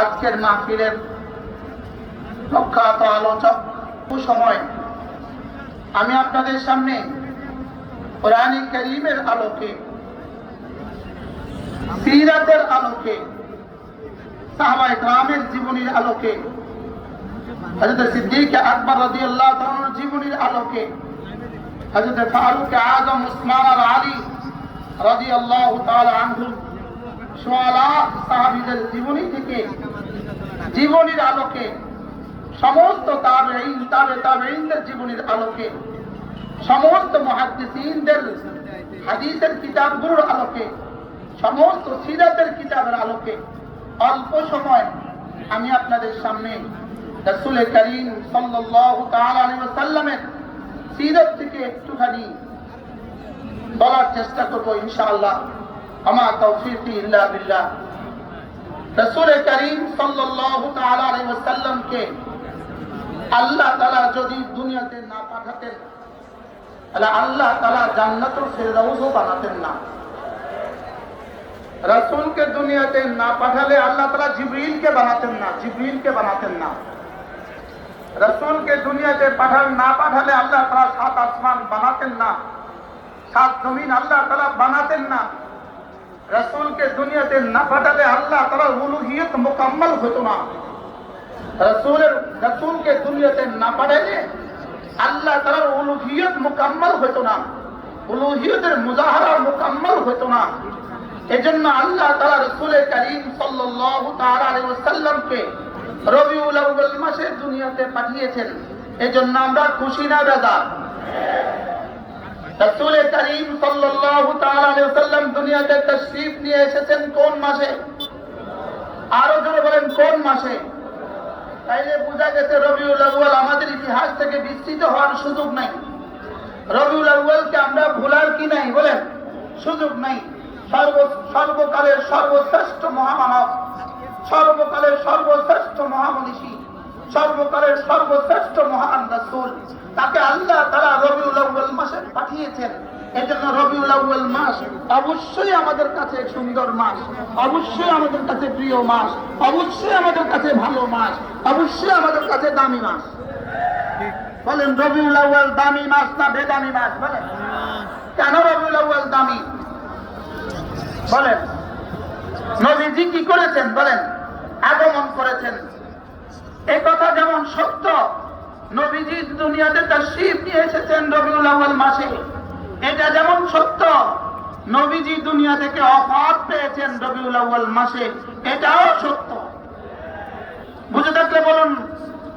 আজকের মাহফিলের প্রখ্যাত আলোচক সময়। আমি আপনাদের সামনে কোরআন করিমের আলোকে, সিরাতের আলোকে সাহাবায়ে গ্রামের জীবনীর আলোকে, হযরত সিদ্দিক আকবর রাদিয়াল্লাহু তাআলার জীবনীর আলোকে, হযরত ফারুক আজম, উসমান আর আলী রাদিয়াল্লাহু তাআলা আনহুম সোয়ালা সাহাবীদের জীবনী থেকে, জীবনীর আলোকে, সমস্ত তাবেঈন, তাবে তাবেঈনদের জীবনীর আলোকে, সমস্ত মুহাদ্দিসিনদের হাদিসের কিতাবগুলোর আলোকে, সমস্ত সিরাতের কিতাবের আলোকে, অল্প সময় আমি আপনাদের সামনে রাসূল করিম ওয়াসাল্লামের সিরাত থেকে একটুখানি বলার চেষ্টা করব ইনশাআল্লাহ। আমা তৌফিকি ইল্লা বিল্লাহ। রাসূল করিম সাল্লাল্লাহু তাআলা আলাইহি ওয়াসাল্লামকে আল্লাহ তাআলা যদি দুনিয়াতে না পাঠাতেন, তাহলে আল্লাহ তাআলা জান্নাতুল ফেরদাউসও বানাতেন না। রাসূলকে দুনিয়াতে না পাঠালে আল্লাহ তাআলা জিবরিলকে বানাতেন না, জিবরিলকে বানাতেন না। রাসূলকে দুনিয়াতে পাঠান না পাঠালে আল্লাহ তাআলা সাত আসমান বানাতেন না, সাত জমিন আল্লাহ তাআলা বানাতেন না। রসুলকে দুনিয়াতে না পাঠালে আল্লাহ তাআলার উলুহিয়ত মুকাম্মল হতো না। রসুলের, রসুলকে দুনিয়াতে না পাঠালে আল্লাহ তাআলার উলুহিয়ত মোকাম্মল হতো না। উলুহিয়তের মুজাহারা মোকাম্মল হতো না। এজন্য আল্লাহ তাআলা রসুলের করিম আলাইহি ওয়াসাল্লামকে রবিউল মাসে দুনিয়াতে পাঠিয়েছেন। এজন্য আমরা খুশি না বেজার রসুল করিম সাল্লাল্লাহু তাআলা আলাইহি ওয়াসাল্লাম দুনিয়াতে তাশরীফ নিয়ে এসেছেন কোন মাসে? আরও জোরে বলেন, কোন মাসে? তাইলে বোঝা গেছে রবিউল আউয়াল আমাদের ইতিহাস থেকে বিস্তৃত হওয়ার সুযোগ নাই। রবিউল আউয়ালকে আমরা ভুলার কি নাই বলেন? সুযোগ নাই। সর্ব, সর্বকালের সর্বশ্রেষ্ঠ মহামানব, সর্বকালের সর্বশ্রেষ্ঠ মহামনীষী, সর্বকালের সর্বশ্রেষ্ঠ মহান রাসূল। তাকে আল্লাহ তারা রবিউল আউয়াল মাসে পাঠিয়েছেন। এজন্য রবিউল আউয়াল মাস অবশ্যই আমাদের কাছে সুন্দর মাস, অবশ্যই আমাদের কাছে প্রিয় মাস, অবশ্যই আমাদের কাছে ভালো মাস, অবশ্যই আমাদের কাছে দামি মাস। বলেন, রবিউল আউয়াল দামি মাস না বেদামি মাস? বলেন। কেন রবিউল আউয়াল দামি? বলেন। নবীজি কি করেছেন? বলেন। আগমন করেছেন। এই কথা যেমন সত্য নবীজি দুনিয়াতে তাশরীফ নিয়ে এসেছেন রবিউল আউয়াল মাসে। এটা যেমন সত্য, নবীজি দুনিয়া থেকে অফাত পেয়েছেন রবিউল আউয়াল মাসে, এটাও সত্য। বুঝে থাকলে বলুন,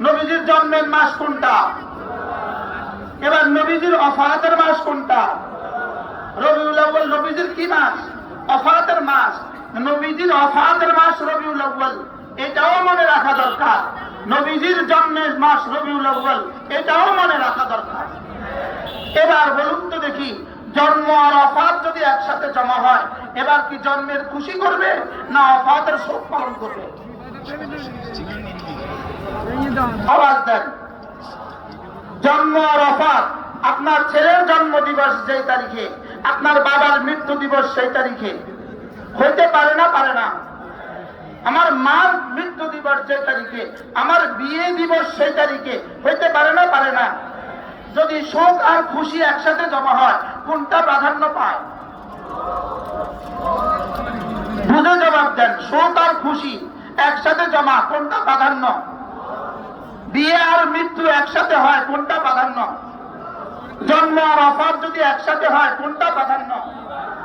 নবীজির জন্মের মাস কোনটা? এবার নবীজির অফাতের মাস কোনটা? রবিউল আউয়াল নবীজির কি মাস? অফাতের মাস। নবীজির অফাতের মাস রবিউল আউয়াল, এটাও মনে রাখা দরকার। নবীজির জন্মের মাস রবিউল আউয়াল, এটাও মনে রাখা দরকার। এবার বলুন তো দেখি, জন্ম আর অফাত যদি একসাথে জমা হয়, এবার কি জন্মের খুশি করবে না অফাতের শোক পালন করবে? আওয়াজ দেন। জন্ম আর অফাত, আপনার ছেলের জন্ম দিবস যেই তারিখে, আপনার বাবার মৃত্যু দিবস সেই তারিখে, হইতে পারে না পারে না। আমার মার মৃত্যু দিবস যে তারিখে, আমার বিয়ে দিবস সেই তারিখে, হইতে পারে না পারে না। যদি শোক আর খুশি একসাথে জমা হয়, কোনটা প্রাধান্য পায়? বুঝে জবাব দেন শোক আর খুশি একসাথে জমা কোনটা প্রাধান্য? বিয়ে আর মৃত্যু একসাথে হয়, কোনটা প্রাধান্য? জন্ম আর অফার যদি একসাথে হয়, কোনটা প্রাধান্য?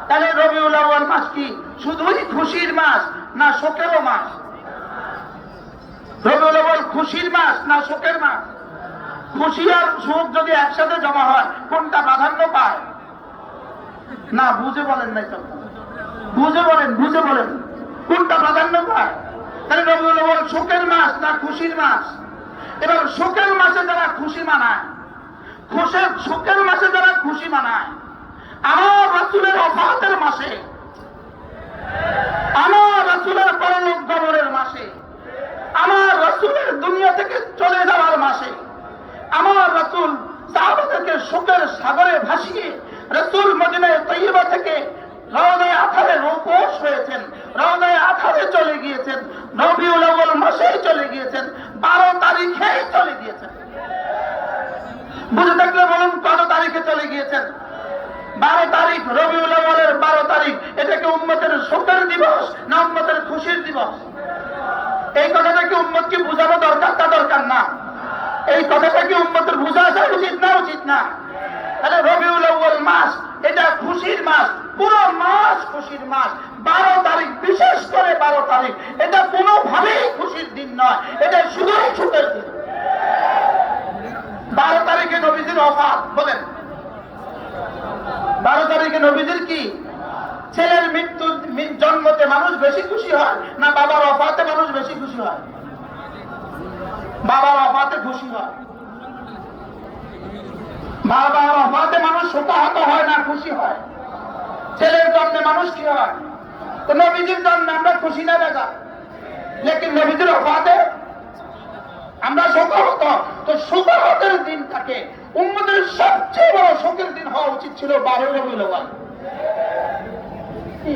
তাহলে রবিউল আউয়াল মাস কি? শুধুই খুশির মাস না শোকেরও মাস। রবিউল খুশির মাস না শোকের মাস? খুশি আর শোক যদি একসাথে জমা হয়, কোনটা প্রাধান্য পায়? না, বুঝে বলেন নাই তো। বুঝে বলেন বুঝে বলেন। কোনটা প্রাধান্য পায়? তাহলে রবিউল আউয়াল শোকের মাস না খুশির মাস? এবার শোকের মাসে যারা খুশি মানায়, খুশের, শোকের মাসে যারা খুশি মানায় আমার রাসুলের অফাতের মাসে আমার রাসুলের পরলোক গমনের মাসে, আমার রাসুলের দুনিয়া থেকে চলে যাওয়ার মাসে, আমার রাসুল সাহাবাদেরকে শোকের সাগরে ভাসিয়ে রসুল মদিনায় তৈবা থেকে রওনায় আথারে রোপোষ হয়েছেন রওনায় আথারে চলে গিয়েছেন নবিউল আউয়াল দিবসেই চলে গিয়েছেন, বারো তারিখেই চলে গিয়েছেন। বুঝে থাকলে বলুন কত তারিখে চলে গিয়েছেন? বারো তারিখ, রবিউল আউয়ালের বারো তারিখ। এটাকে উম্মতের শোকের দিবস না উম্মতের খুশির দিবস? এই কথাটা কি উম্মতকে বোঝানো দরকার তা দরকার না? এই কথাটা কি উম্মতের বোঝা আসা উচিত না উচিত না? তাহলে রবিউল আউয়াল মাস, এটা খুশির মাস, পুরো মাস খুশির মাস। বারো তারিখ, বিশেষ করে বারো তারিখ, এটা কোনোভাবেই খুশির দিন নয়, এটা শুধুই ছুটের দিন। বারো তারিখে নবীজির অফাত বলেন। নবীজির কি? ছেলের মৃত্যু জন্মতে মানুষ বেশি খুশি হয় না বাবার অফাতে মানুষ বেশি খুশি হয়? বাবার অফাতে খুশি হয়। বাবার অফাতে মানুষ শোকাহত হয় না খুশি হয়। ছেলের জন্মে মানুষ কি হয়? জন্মে আমরা খুশি না দেখা লেকিন অফাতে আমরা শোকাহত। তো শোকাহতের দিনটাকে উম্মদের সবচেয়ে বড় শোকের দিন হওয়া উচিত ছিল বারোই আউয়াল। কি?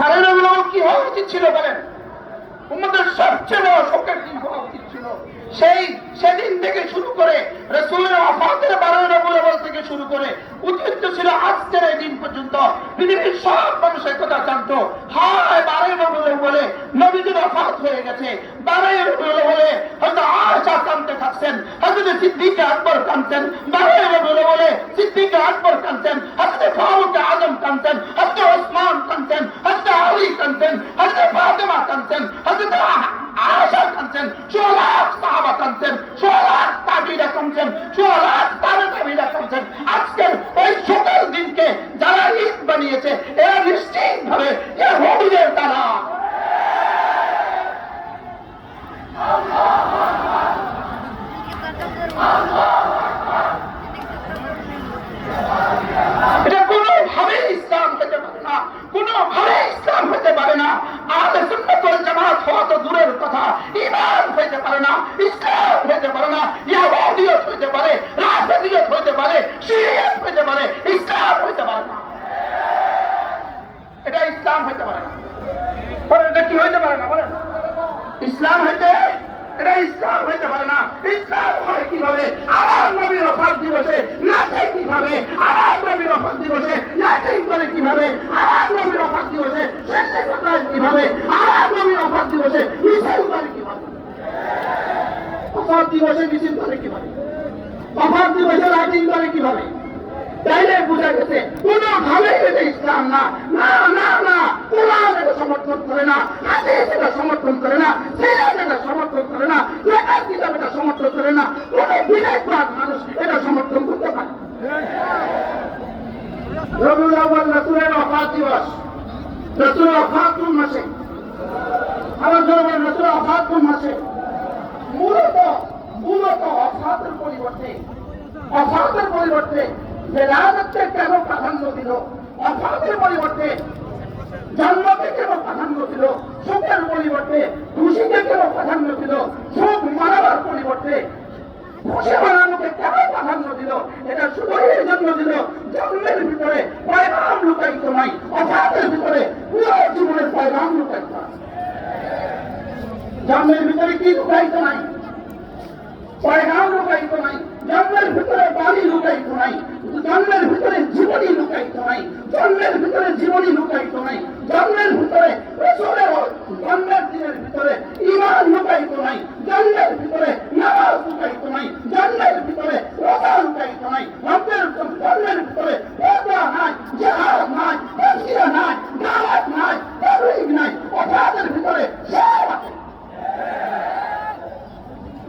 বারোই রবিউল আউয়াল কি হওয়া উচিত ছিল বলেন? উম্মদের সবচেয়ে বড় শোকের দিন হওয়া উচিত ছিল। সেই সেদিন থেকে শুরু করে রসুলের অফাতের বারোই আউয়াল থেকে শুরু করে উচিত ছিল আজকের এই দিন পর্যন্ত। পৃথিবীর সব মানুষের কথা জানতো। হায়, বারোই রবিউল বলে নবীজির অফাত হয়ে গেছে। বারোই রবিউল বলে থাকছেন হয়তো সিদ্দিকে আকবর কানতেন বারোই রবিউল বলে, সিদ্দিকে আকবর কানতেন হয়তো ফারুক আজম কানতেন হয়তো ওসমান কানতেন হয়তো আলী কানতেন হয়তো ফাতেমা কানতেন হয়তো আশা কানতেন সোলাখ সাহাবা কানতেন সোলাখ তাবিরা কানতেন সোলাখ তাবে তাবিরা কানতেন আজকের ওই সকল দিনকে যারা ঈদ বানিয়েছে, এরা নিশ্চিত ভাবে হবিদের তারা এটা কোনোভাবে ইসলাম হতে পারে না। কোনোভাবে ইসলাম হতে পারে না। আহলে সুন্নাত ওয়াল জামাত হওয়া তো দূরের কথা। ঈমান হইতে পারে না ইসলাম হইতে পারে না ইহুদিয়ত হইতে পারে রাজনীতিয়ত হইতে পারে শিরিয়ত হইতে পারে ইসলাম হইতে পারে না। এটা ইসলাম হইতে পারে না। বলেন, এটা কি হইতে পারে না? বলেন। ইসলাম হইতে এটা ইসলাম হইতে পারে না। ইসলাম হয় কীভাবে? আমার নবীর অফার দিবসে নাচে কীভাবে? আমার নবীর অফার দিবসে নাচে করে কীভাবে? আমার নবীর অফার দিবসে শেষে কোথায় কীভাবে? আমার নবীর অফার দিবসে মিছিল করে কীভাবে? অফার দিবসে মিছিল করে কীভাবে? অফার দিবসে রাইটিং করে কীভাবে? তাইলে বোঝা গেছে কোনোভাবে এটা ইসলাম না। না না না, কোরআন এটা সমর্থন করে না, হাদিস এটা সমর্থন করে না, সিরাত এটা সমর্থন করে না লেখার কিতাব এটা সমর্থন করে না, কোন বিনাশবাদ মানুষ এটা সমর্থন করতে পারে রবিউল আউয়াল রাসূলের ওফাত দিবস রাসূলের ওফাত কোন মাসে? আমার জন্য রাসূলের ওফাত কোন মাসে? মূলত মূলত অফাতের পরিবর্তে অফাতের পরিবর্তে বেলাদতকে কেন প্রাধান্য দিল? অফাতের পরিবর্তে জন্মকে কেন প্রাধান্য দিল? সুখের পরিবর্তে খুশিকে কেন প্রাধান্য দিল? সুখ মানাবার পরিবর্তে খুশি বানানোকে কেন প্রাধান্য দিল? এটা শুধু এই জন্য দিল। জন্মের ভিতরে লুকায়িত নাই। ভিতরে পুরো জীবনের লুকায়িত জন্মের ভিতরে কি লুকায়িত নাই? পয়গাম লুকায়িত নাই। জন্মের ভিতরে বাড়ি লুকায়িত নাই। জন্মের ভিতরে জীবনী লুকায়িত নাই। জন্মের ভিতরে জীবনী লুকায়িত নাই। জন্মের ভিতরে রসুলের জন্মের দিনের ভিতরে ইমান লুকায়িত নাই। জন্মের ভিতরে নামাজ লুকায়িত নাই। জন্মের ভিতরে রোজা লুকায়িত নাই। রব্বের জন্মের ভিতরে পর্দা নাই, জেহাদ নাই তফসিরা নাই, দাওয়াত নাই, তাবলীগ নাই, অপরাধের ভিতরে সব আছে।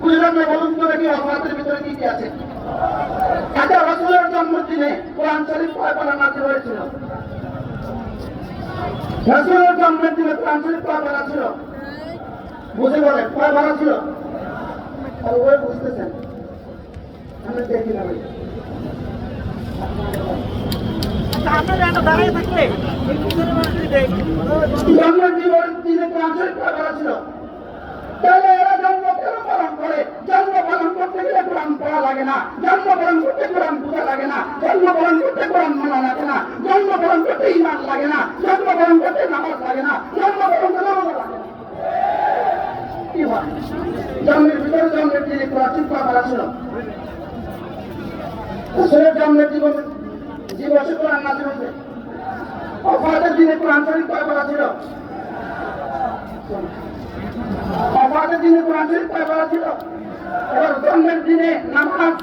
বুঝলাম না বলুন তো দেখি অপরাধের ভিতরে কি কি আছে? রসুলের কোরআন শরীফ কয় পারা নাজিল হয়েছিল। রসুলের জন্মের দিনে কোরআন শরীফ কয় পারা ছিল। বুঝে বলেন কয় পারা ছিল? আর ওই বুঝতেছেন। আমি দেখি না ভাই। জন্মের দিনে কোরআন শরীফ কয় পারা ছিল। তাহলে এরা জন্ম কেন পালন করে জন্ম পালন করতে গেলে কোরআন পড়া লাগে না। জন্ম পালন করতে কোরআন বোঝা লাগে না। জন্ম পালন করতে কোরআন মানা লাগে না। জন্ম পালন করতে ইমান লাগে না। জন্ম পালন করতে নামাজ লাগে না। জন্ম পালন করতে রোজা লাগে না। জন্মের ভিতরে জন্মের দিনে প্রাচীন পাওয়া ছিল। জন্মের জীবন জীবসে কোরআন নাজিল হয়েছে, অফাতের দিনে কোরআন শরীফ পাওয়া ছিল। অফাতের দিনে কোরআন শরীফ পাওয়া ছিল। এবার জন্মের দিনে নামাজ।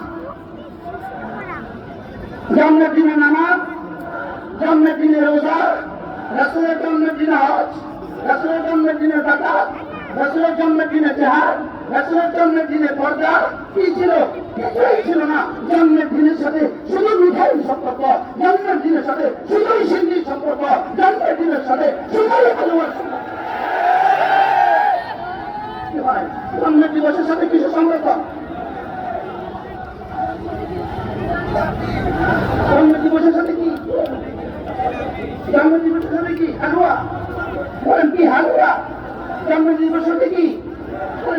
জন্মের দিনে নামাজ, জন্মের দিনে রোজা, রাসুলের জন্মের দিনে হজ, রাসুলের জন্মের দিনে জাকাত রাসুলের জন্মের দিনে জেহাদ, রাসুলের জন্মের দিনে পর্দা, কি ছিল? কিছুই ছিল না। জন্মের দিনের সাথে শুধু মিঠাই সম্পর্ক। জন্মের দিনের সাথে শুধুই সিন্ধির সম্পর্ক। জন্মের দিনের সাথে শুধুই হালুয়ার কি হয়? জন্মের দিবসের সাথে কিছু সম্পর্ক জন্মদিবসের সাথে কি? দিবসের সাথে কি? হালুয়া? কি সাথে কি?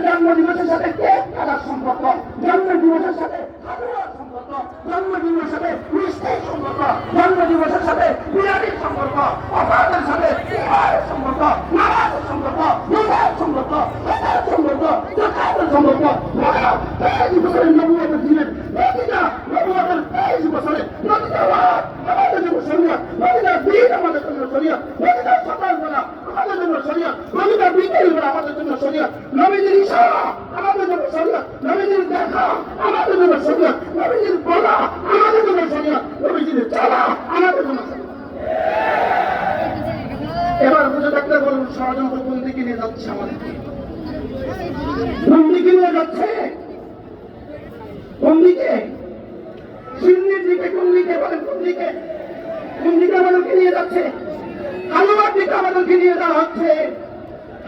জন্ম সাথে কেক কাটার সম্পর্ক? জন্ম দিবসের সাথে হালুয়ার সম্পর্ক জন্ম দিবসের সাথে মিষ্টির সম্পর্ক জন্ম দিবসের সাথে বিরিয়ানির সম্পর্ক অপরাধের সাথে বিবাহের সম্পর্ক নামাজের সম্পর্ক রোজার সম্পর্ক রোজার সম্পর্ক জাকাতের সম্পর্ক তেইশ বছরের নবুয়তের দিনের নদীটা নবুয়তের তেইশ বছরে নদীটা রাত আমাদের জন্য শরীয়ত নদীটা দিন আমাদের জন্য শরীয়ত নদীটা সকালবেলা আমাদের জন্য শরীয়ত নদীটা বিকেলবেলা আমাদের জন্য শরীয়ত নবীজির ইশারা আমাদের জন্য শরীয়ত নবীজির দেখা আমাদের জন্য শরীয়ত নবীজির বলা আমাদের জন্য শরীয়ত নবীজির চলা আমাদের জন্য শরীয়ত এবার বুঝে থাকলে বলুন ষড়যন্ত্র কোন দিকে নিয়ে যাচ্ছে আমাদেরকে কোন দিকে নিয়ে যাচ্ছে কোন দিকে সিন্নির দিকে কোন দিকে বলেন কোন দিকে কোন দিকে আমাদেরকে নিয়ে যাচ্ছে হালুয়ার দিকে আমাদেরকে নিয়ে যাওয়া হচ্ছে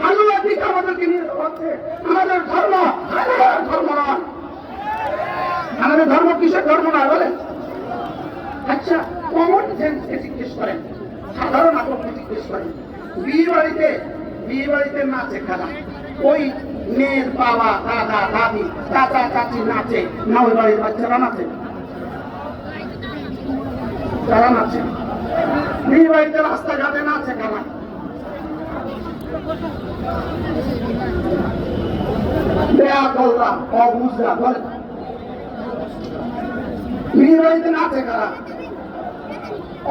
হালুয়ার দিকে আমাদেরকে নিয়ে যাওয়া হচ্ছে আমাদের ধর্ম হালুয়ার ধর্ম নয় আমাদের ধর্ম কিসের ধর্ম নয় বলেন আচ্ছা কমন সেন্সকে জিজ্ঞেস করেন, সাধারণ আপনি জিজ্ঞেস করেন বিয়ে বাড়িতে বিয়ে বাড়িতে নাচে খেলা, ওই মেয়ের বাবা, দাদা, দাদি, চাচা, চাচি নাচে, না ওই বাড়ির বাচ্চারা নাচে? তারা নাচে। বিয়ে বাড়িতে রাস্তাঘাটে নাচে খেলা। দেয়া করলাম অবুঝরা বলে বিয়ে বাড়িতে নাচে খেলা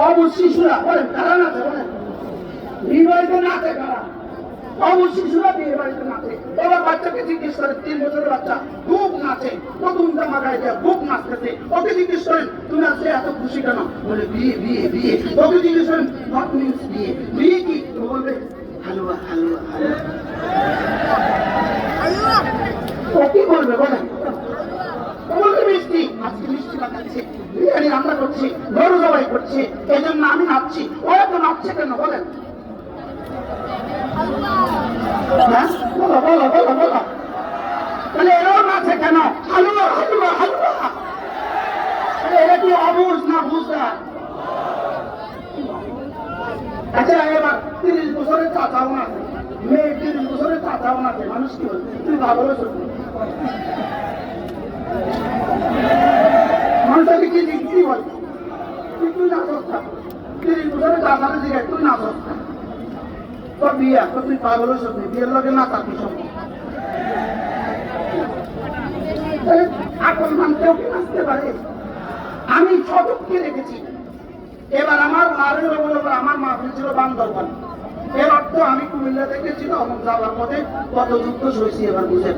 অবুজ শিশুরা, বলেন কারা নাচে বলেন। বিয়ে বাড়িতে নাচে কারা অবুজ শিশুরা বিয়ে বাড়িতে নাচে ওরা বাচ্চাকে জিজ্ঞেস করে, তিন বছরের বাচ্চা খুব নাচে, নতুন জামা গায়ে দেয় খুব নাচতেছে। ওকে জিজ্ঞেস করেন তুমি আজকে এত খুশি কেন? বলে, বিয়ে বিয়ে ওকে জিজ্ঞেস করেন নট মিনস বিয়ে বিয়ে কি ও বলবে হালুয়া হালুয়া হালুয়া ও কি বলবে বলেন বলবে মিষ্টি আজকে মিষ্টি লাগাচ্ছি বিরিয়ানি রান্না করছি গরু জবাই করছি এই জন্য আমি নাচছি ও এত নাচছে কেন বলেন হ্যাঁ? বলো বলো বলো বলো তাহলে এরাও নাচে কেন হালুয়া হালুয়া হালুয়া তাহলে এরা কি অবুঝ না বুঝরা আচ্ছা এবার তিরিশ বছরের চাচাও নাচে মেয়ে তিরিশ বছরের চাচাও নাচে মানুষ কি বলছে তুই ভালো শুনবি মানুষটাকে কি কি বলে তুই তুই নাচস না তিরিশ বছরের চাচারে দিকে তুই নাচস না তোর বিয়ে বিয়ের লোকে না থাকি শুনবি এখন মানতেও কি নাচতে পারে? আমি ছটককে রেখেছি। এবার আমার মারের উপর আমার মা ছিল বান্দরবান। এর অর্থ আমি কুমিল্লা থেকে ছিল যাওয়ার পথে কত যুদ্ধ সইছি এবার বুঝেন।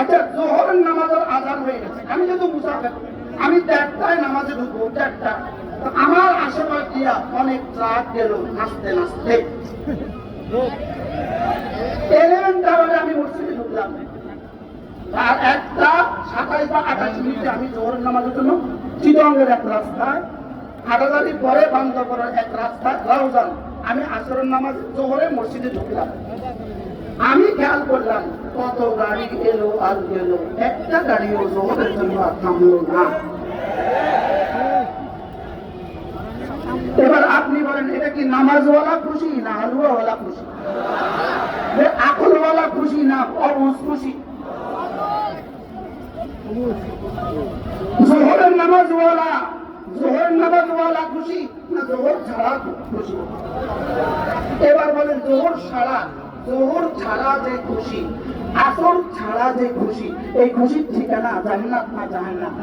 আচ্ছা জোহরের নামাজের আজান হয়ে গেছে। আমি যেহেতু মুসাফের আমি দেড়টায় নামাজে ঢুকবো, দেড়টা। আমার আশেপাশে দিয়া অনেক ট্রাক গেল, নাচতে নাচতে। এলেভেনটা বাজে আমি মসজিদে ঢুকলাম। আর একটা সাতাইশ বা আঠাশ মিনিটে আমি জোহরের নামাজের জন্য চিটঙ্গের এক রাস্তায় হাটাদারি পরে বন্ধ করার এক রাস্তায় রাউজান আমি আসরের নামাজ জোহরে মসজিদে ঢুকলাম। আমি খেয়াল করলাম, কত গাড়ি এলো আর গেল। একটা গাড়িও জোহরের জন্য আর থামলো না। এবার আপনি বলেন, এটা কি নামাজওয়ালা খুশি না হালুয়াওয়ালা খুশি? আকলওয়ালা খুশি না অবুজ খুশি? জোহরের নামাজওয়ালা জোহর নামাজওয়ালা খুশি না জোহর ছাড়া খুশি? এবার বলেন, জোহর ছাড়া জোহর ছাড়া যে খুশি, আসর ছাড়া যে খুশি, এই খুশির ঠিকানা জান্নাত না জাহান্নাম?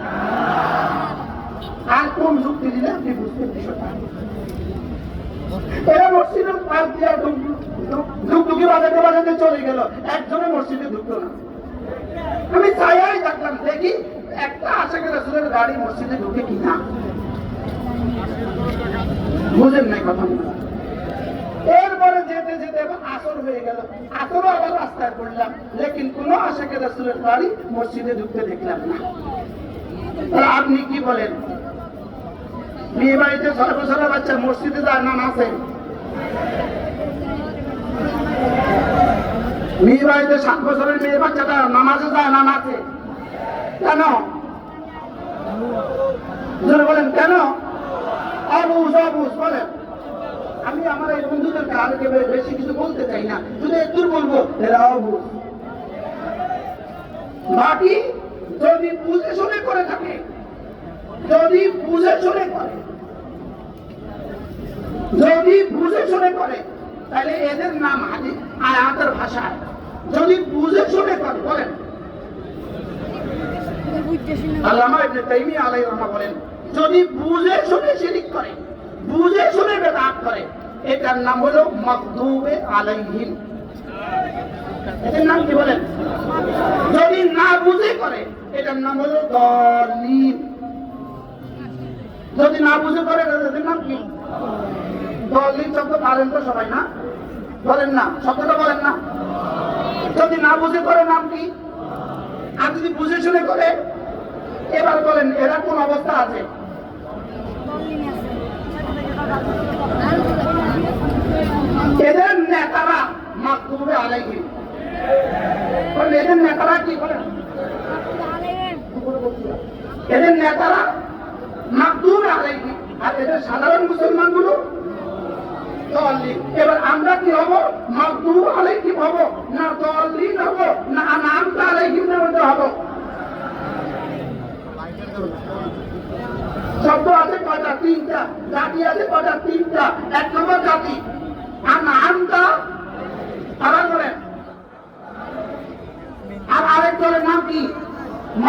আর কোন যুক্তি দিলে আপনি বুঝতে বিষয়টা? এরপরে যেতে যেতে আসর হয়ে গেল। আসরও আবার রাস্তায় পড়লাম, লেকিন কোন আশাকে রসুলের গাড়ি মসজিদে ঢুকতে দেখলাম না। আপনি কি বলেন? মেয়ে বাড়িতে ছয় বছরের বাচ্চা মসজিদে যায় না নাচে মেয়ে বাড়িতে সাত বছরের মেয়ে বাচ্চাটা নামাজে যায় না নাচে? কেন? বলেন, কেন? অবুজ অবুজ, বলেন। আমি আমার এই বন্ধুদেরকে আর কে বেশি কিছু বলতে চাই না। শুধু একটু বলব, এরা অবুজ। বাকি যদি বুঝে শুনে করে থাকে, যদি বুঝে শুনে করে, যদি বুঝে শুনে করে, তাহলে এদের নাম হাজি আয়াতের ভাষায় যদি বুঝে শুনে করে, বলেন। যদি বুঝে শুনে করে বুঝে শুনে বেদাত করে, এটার নাম হলো মাগদুবে আলাইহিম এটার নাম কি বলেন? যদি না বুঝে করে, এটার নাম হলো দলিল যদি না বুঝে করে, এটার নাম কি? দলিল শব্দ পারেন তো সবাই, না? বলেন না, শব্দটা বলেন না। যদি না বুঝে করে, নাম কি? আর যদি বুঝে শুনে করে, এবার বলেন, এরা কোন অবস্থা আছে? এদের নেতারা মাকতুবে আলাইহিম। বলেন, এদের নেতারা কি করেন এদের নেতারা মাকতুবে আলাইহিম আর এদের সাধারণ মুসলমানগুলো দলিল। এবার আমরা কি হব? মাকতুব আলাইহিম হব না দলিল হব না নামটা আলাইহিম মধ্যে হব? শব্দ আছে কটা তিনটা। জাতি আছে কটা তিনটা। এক নম্বর জাতি। আর নামটা তারা করেন আর আরেক দলের নাম কি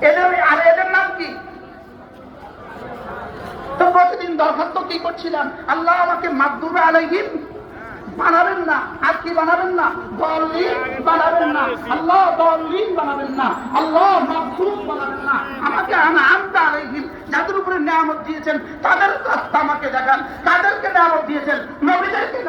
এদের আর এদের নাম কি? তো প্রতিদিন দরখাস্ত কি করছিলাম? আল্লাহ আমাকে মাকদুবে আলাইহিম বানাবেন না। আর কি বানাবেন না? বানাবেন না। আল্লাহ বানাবেন না। আল্লাহ বানাবেন না। আমাকে আলাইহিম। যাদের উপরে নিয়ামত দিয়েছেন, তাদের রাস্তা আমাকে দেখান। তাদেরকে নিয়ামত দিয়েছেন? নবীদেরকে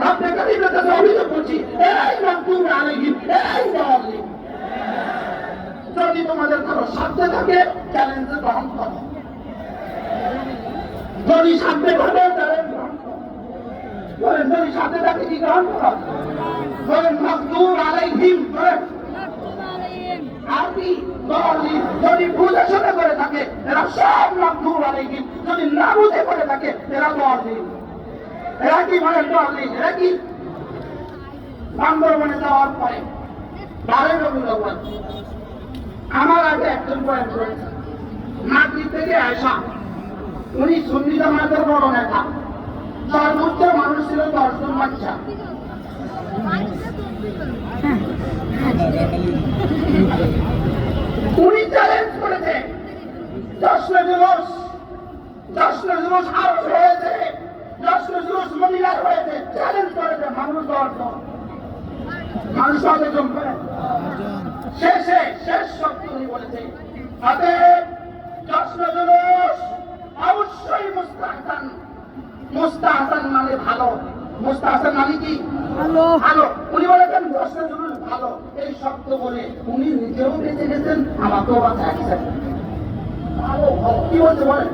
কারিমের কাছে অভিযোগ করছি। এই মাকদুব আলাইহিম, এই দলিল যদি তোমাদের কারও সাথে থাকে চ্যালেঞ্জ গ্রহণ করো। যদি সাথে থাকে চ্যালেঞ্জ গ্রহণ করো। যদি সাথে থাকে কি গ্রহণ করো? বলেন মাকদুব আলাইহিম, বলেন। যদি বুঝে শুনে করে থাকে, এরা সব মাকদুর যদি না বুঝে করে থাকে, এরা এরা কি মানে দলিল এরা কি বান্দরবনে যাওয়ার পরে রবিউল আউয়াল আমার আগে একজন বয়ান করেছে নাকি থেকে আসা উনি সুন্নি জামাতের বড় নেতা। সর্বোচ্চ মানুষ ছিল দশজন বাচ্চা। উনি চ্যালেঞ্জ করেছে দশটা দিবস দশটা দিবস আরও হয়েছে। মহিলার হয়েছে করে। শেষে শেষ শব্দ অবশ্যই মুস্তাহসান মুস্তাহসান মানে ভালো। মুস্তাহসান মানে কি? ভালো। উনি বলেছেন যশ্ন জুলুস ভালো। এই শব্দ বলে উনি নিজেও বেঁচে গেছেন আমাকেও বাঁচা ভালো কি বলছে বলেন?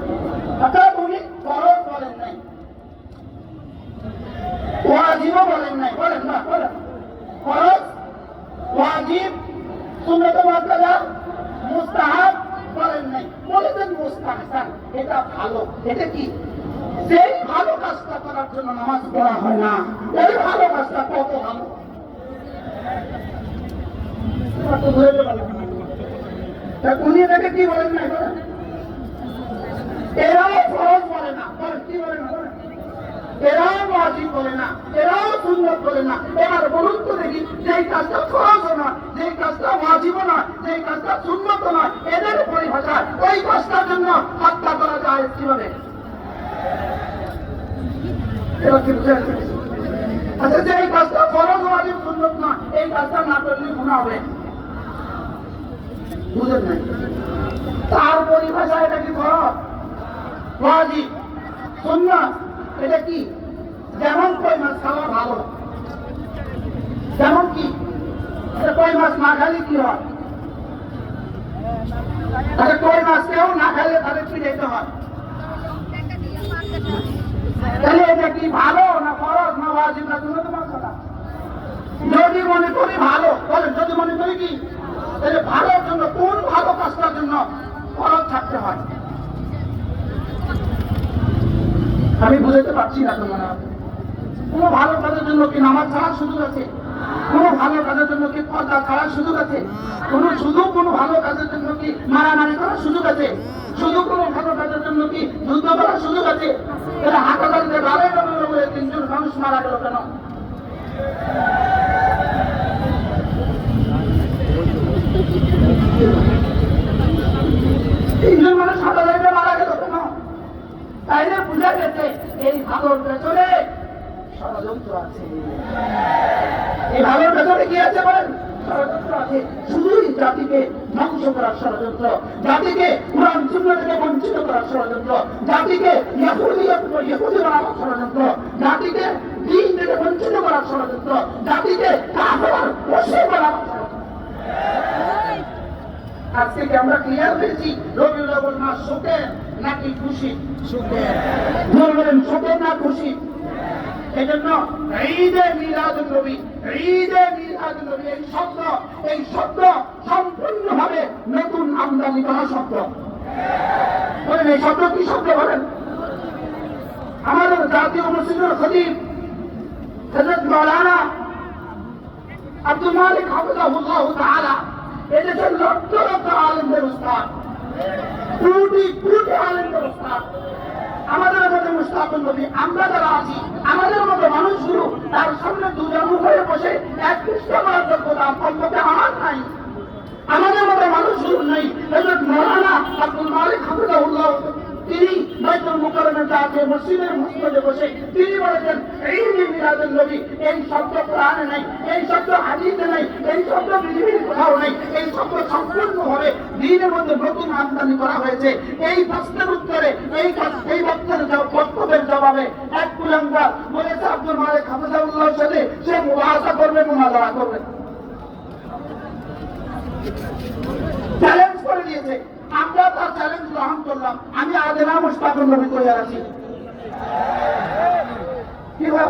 তার পরিভাষা এটা কি ফরজ ওয়াজিব এটা কি? যেমন কই মাছ খাওয়া ভালো। যেমন কি? এটা কই মাছ না খালে কি হয়? আচ্ছা কই মাছ কেউ না খাইলে তাদের কি যেতে হয়? তাহলে এটা কি ভালো না ফরজ না ওয়াজিব না তুমি যদি মনে করি ভালো, বলেন, যদি মনে করি কি? তাহলে ভালোর জন্য, কোন ভালো কাজটার জন্য ফরজ থাকতে হয়? আমি বুঝতে পারছি না তোমার। কোনো ভালো কাজের জন্য কি নামাজ ছাড়ার সুযোগ আছে? কোনো ভালো কাজের জন্য কি পর্দা ছাড়ার সুযোগ আছে? কোনো শুধু কোনো ভালো কাজের জন্য কি মারামারি করার সুযোগ আছে? শুধু কোনো ভালো কাজের জন্য কি যুদ্ধ করার সুযোগ আছে? এটা হাঁটাদারিতে গাড়ি বলে তিনজন মানুষ মারা গেল কেন তিনজন মানুষ হাঁটাদারিতে মারা গেল কেন তাইলে বুঝা গেছে এই ভালোর পেছনে ষড়যন্ত্র আছে। এই ভালোর পেছনে কি আছে বলেন? ষড়যন্ত্র আছে। শুধুই জাতিকে ধ্বংস করার ষড়যন্ত্র। জাতিকে কোরআন শূন্য থেকে বঞ্চিত করার ষড়যন্ত্র। জাতিকে ইহুদি ইহুদি বানানোর ষড়যন্ত্র। জাতিকে দিন থেকে বঞ্চিত করার ষড়যন্ত্র। জাতিকে কাফের অসীম বানানোর ষড়যন্ত্র। আজকে আমরা ক্লিয়ার হয়েছি? রবিউল মাস নাকি খুশি? বলেন শোকের না খুশি? এই জন্য ঈদে মিলাদুল নবী, ঈদে মিলাদুল নবী, এই শব্দ এই শব্দ সম্পূর্ণভাবে নতুন আমদানি করা শব্দ বলেন, এই শব্দ কি শব্দ বলেন? আমাদের জাতীয় মসজিদের খতিব হযরত মাওলানা আব্দুল মালিক হাফিজাহুল্লাহ তাআলা এদেশের লক্ষ লক্ষ আলেমদের উস্তাদ, কোটি কোটি আলেমদের উস্তাদ। আমাদের মধ্যে মুস্তাফুল নবী, আমরা যারা আছি আমাদের মতো মানুষগুলো তার সামনে দুজন হয়ে বসে এক পৃষ্ঠ করার যোগ্যতা কমপক্ষে আমার নাই। আমাদের মতো মানুষগুলো নেই। হযরত মৌলানা আব্দুল মালিক হাফিজাহুল্লাহ তিনি বাইতুল মুকাররমের কাছে মসজিদের মসজিদে বসে তিনি বলেছেন এই মিলাদুল নবী, এই শব্দ কোরআনে নেই, এই শব্দ হাদিসে নেই, এই শব্দ পৃথিবীর কোথাও নেই, এই শব্দ সম্পূর্ণভাবে দিনের মধ্যে নতুন আমদানি করা হয়েছে। এই প্রশ্নের উত্তরে, এই এই বক্তের বক্তব্যের জবাবে এক কুলাঙ্গা বলেছে, আব্দুল মালিক হাফিজাউল্লাহর সাথে সে মুবাহাসা করবে, মুনাজারা করবে চ্যালেঞ্জ করে দিয়েছে আমরা তার চ্যালেঞ্জ গ্রহণ করলাম আমি আদেনা মুস্তাফুল নবী তৈরি আছি কি না?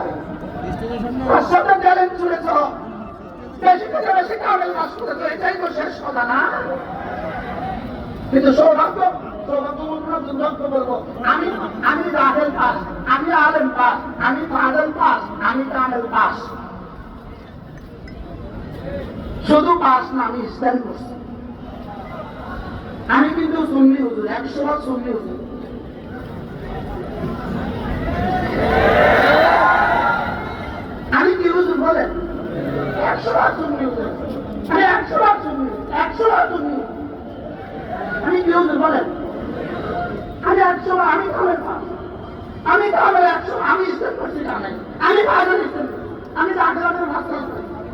আমি রাহেল পাস আমি পাস আমি পাস আমি কামেল পাস শুধু পাস না, আমি স্ট্যান্ড করছি। আমি কিন্তু শুনলি হুজুর একশো বার শুনলি হুজুর। আমি কি হুজুর বলেন? একশো হুজুর। আমি আমি আমি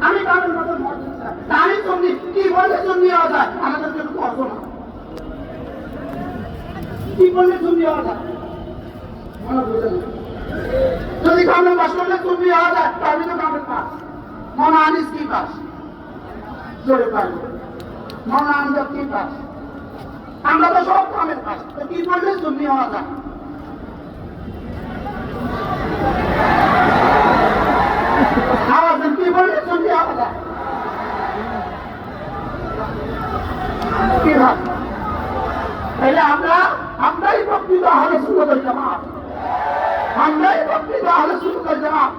আমি আমি সুন্নি, কি সুন্নি যায়? আমাদেরকে একটু করব না কি বললে না। যদি কামে পাস করলে সুন্নি হওয়া যায় তা তো কামে পাস। মনে আনিস কি পাস? জোরে পারব। মনে আমদার কি পাস? আমরা তো সব কামের পাস। তো কি বললে সুন্নি হওয়া যায় কি বললে হওয়া যায় কি ভাব? তাহলে আমরা আমরাই প্রকৃত আহলে সুন্নাতুল জামাত। আমরাই প্রকৃত আহলে সুন্নাতুল জামাত।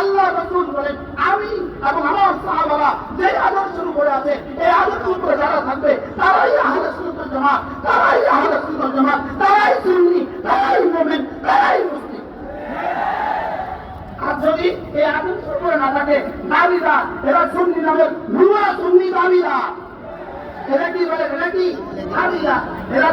আল্লাহ রসুল বলেন, আমি এবং আমার সাহাবারা যে আদর্শের উপরে আছে, এই আদর্শের উপরে যারা থাকবে, তারাই আহলে সুন্নাতুল জামাত, তারাই আহলে সুন্নাতুল জামাত তারাই সুন্নি তারাই মুমিন তারাই মুসলিম আর যদি এই আদর্শের উপরে না থাকে দাবিদার এরা সুন্নি নামের ভুয়া সুন্নি দাবিদার এরা কি বলে এরা কি দাবিদার এরা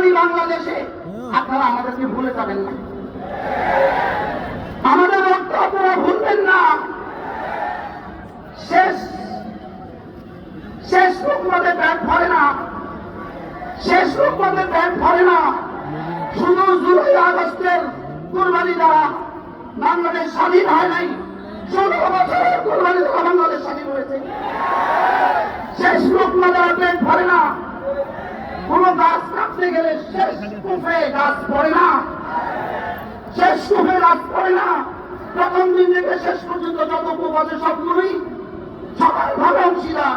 আগামী বাংলাদেশে আপনারা আমাদেরকে ভুলে যাবেন না। আমাদের রক্ত আপনারা ভুলবেন না। শেষ শেষ লোকমাদের ব্যাগ ভরে না। শেষ লোকমাদের ব্যাগ ভরে না। শুধু জুলাই আগস্টের কুরবানি দ্বারা বাংলাদেশ স্বাধীন হয় নাই। ষোলো বছরের কুরবানি দ্বারা বাংলাদেশ স্বাধীন হয়েছে। শেষ লোকমা দ্বারা পেট ভরে না। কোন গাছ কাটতে গেলে শেষ কুফে গাছ পড়ে না। শেষ কুফে গাছ পড়ে না। প্রথম দিন থেকে শেষ পর্যন্ত যত কূপ আছে সবগুলোই সমানভাবে অংশীদার।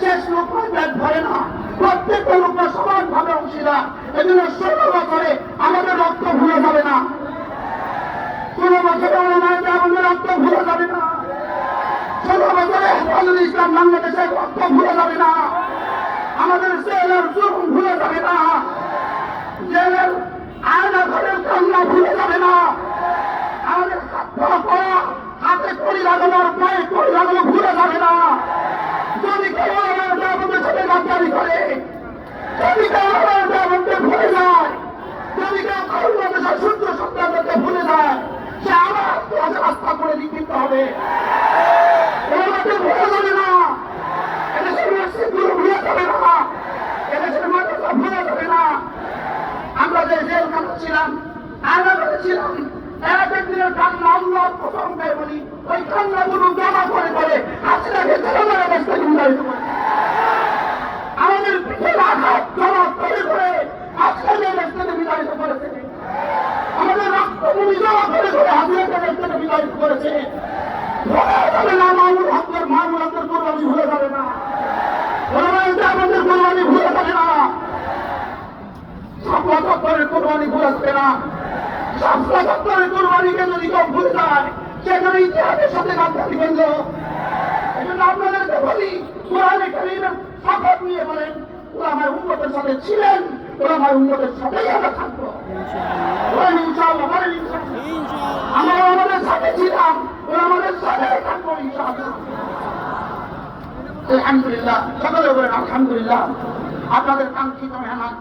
শেষ লোকমায় পেট ভরে না। প্রত্যেকটা লোকরা সমানভাবে অংশীদার। এজন্য ষোলো বছরে আমাদের রক্ত ভুলে যাবে না। ষোলো বছরে আমাদের রক্ত ভুলে যাবে না। ষোলো বছরে হেফাজুল ইসলাম বাংলাদেশের রক্ত ভুলে যাবে না। আমাদের জেলের জুলুম ভুলে যাবে না। জেলের আয়না ঘরের কান্না ভুলে যাবে না। আমাদের পড়া, হাতে কড়ি লাগানোর পায়ে কড়ি লাগানো ভুলে যাবে না যদি কেউ আমাদের আমাদের সাথে গাদ্দারি করে যদি কেউ আমাদের আমাদের ভুলে যায় যদি কেউ বাংলাদেশের সূর্য সন্তানদেরকে ভুলে যায় সে আবার ইতিহাসে রাস্তা করে লিখিত হবে এগুলোকে ভুলে যাবে না এদেশের মসজিদগুলো ভুলে যাবে না এদেশের মাদ্রাসা ভুলে যাবে না আমরা যে জেল কাটাচ্ছিলাম আয়না করেছিলাম করে আমাদের জমা করে করে করেছে ভুলে যাবে না মামুল হকের মামুল হকের কোরবানি ভুলে যাবে না কোরবানি আমাদের কোরবানি ভুলে যাবে না সাপলা কোরবানি ভুলাচ্ছে না। সাপলা দপ্তরের কোরবানিকে যদি কেউ ভুলে যায় সেখানে ইতিহাসের সাথে গাদ্দারি করল। আপনাদেরকে বলি কোরআনে কারিমের শপথ নিয়ে বলেন ওরা আমার উন্নতের সাথে ছিলেন ওরা আমার উন্নতের সাথেই আমরা থাকব। আমরা আমাদের সাথে ছিলাম ওরা আমাদের সাথে থাকব ইনশাআল্লাহ। আলহামদুলিল্লাহ সকলে বলেন আলহামদুলিল্লাহ। আপনাদের কাঙ্ক্ষিত মেহমান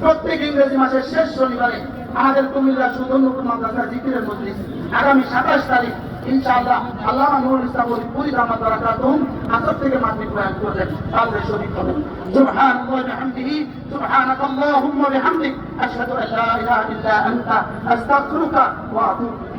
প্রত্যেক ইংরেজি মাসের শেষ শনিবারে আমাদের কুমিল্লা সুধন্যপুর মাদ্রাসা জিকিরের মজলিস। আগামী সাতাশ তারিখ, ইনশাআল্লাহ আল্লাহ নুরুল ইসলাম পুরী দামা দ্বারা কাতুম আসর থেকে মাগরিব বয়ান করবেন। তাহলে শরীফ হবেন। সুবহানাল্লাহি ওয়া বিহামদিহি, সুবহানাকাল্লাহুম্মা বিহামদিক, আশহাদু আল্লা ইলাহা ইল্লা আনতা, আস্তাগফিরুকা ওয়া আতুবু